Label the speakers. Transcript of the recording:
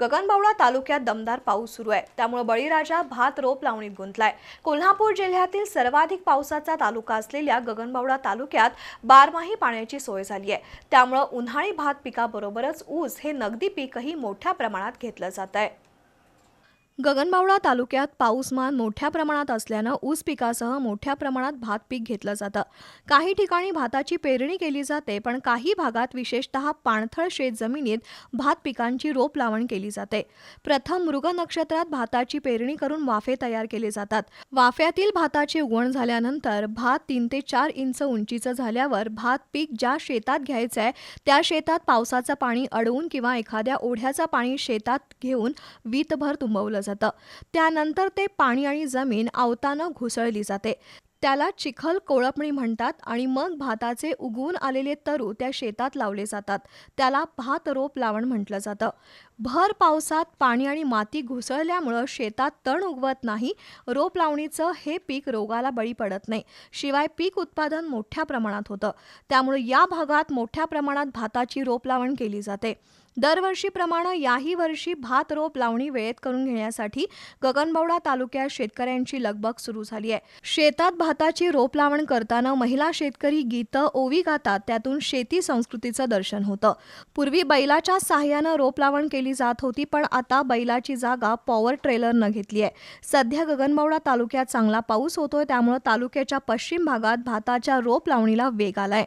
Speaker 1: गगनबावडा तालुक्यात दमदार पाऊस सुरू आहे. त्यामुळे बळीराजा भात रोप लावणीत गुंतलाय. कोल्हापूर जिल्ह्यातील सर्वाधिक पावसाचा तालुका असलेल्या गगनबावडा तालुक्यात बारमाही पाण्याची सोय झाली आहे. त्यामुळं उन्हाळी भात पिकाबरोबरच ऊस हे नगदी पीकही मोठ्या प्रमाणात घेतलं जात आहे. गगनबावडा तालुक्यात पाऊसमान मोठ्या प्रमाणात असल्यानं ऊस पिकासह मोठ्या प्रमाणात भात पीक घेतलं जातं. काही ठिकाणी भाताची पेरणी केली जाते पण काही भागात विशेषतः पाणथळ शेत जमिनीत भात पिकांची रोप लावण केली जाते. प्रथम मृग नक्षत्रात भाताची पेरणी करून वाफे तयार केले जातात. वाफ्यातील भाताची उगवण झाल्यानंतर भात तीन ते चार इंच उंचीचं झाल्यावर भात पीक ज्या शेतात घ्यायचं आहे त्या शेतात पावसाचं पाणी अडवून किंवा एखाद्या ओढ्याचं पाणी शेतात घेऊन वीतभर तुंबवलं जातं. त्यानंतर ते पाणी आणि जमीन आवतानं घुसळली जाते. त्याला चिखल कोळपणी म्हणतात आणि मग भाताचे उगवून आलेले तरू त्या शेतात लावले जातात. त्याला भात रोप लावण म्हटलं जातं. भर पावसात पाणी आणि माती घुसळल्यामुळं शेतात तण उगवत नाही रोप लावणीचं हे पीक रोगाला बळी पडत नाही. शिवाय पीक उत्पादन मोठ्या प्रमाणात होतं. त्यामुळे या भागात मोठ्या प्रमाणात भाताची रोप लावण केली जाते. दरवर्षीप्रमाणे याही वर्षी भात रोप लावणी वेळेत करून घेण्यासाठी गगनबावडा तालुक्यात शेतकऱ्यांची लगबग सुरू झाली आहे. शेतात भाताची रोप लावण करताना महिला शेतकरी गीतं ओवी गातात त्यातून शेती संस्कृतीचं दर्शन होतं. पूर्वी बैलाच्या सहाय्यानं रोप लावण केली जात होती पण आता बैलाची जागा पॉवर ट्रेलरनं घेतली आहे. सध्या गगनबावडा तालुक्यात चांगला पाऊस होतोय त्यामुळे तालुक्याच्या पश्चिम भागात भाताच्या रोप लावणीला वेग आलाय.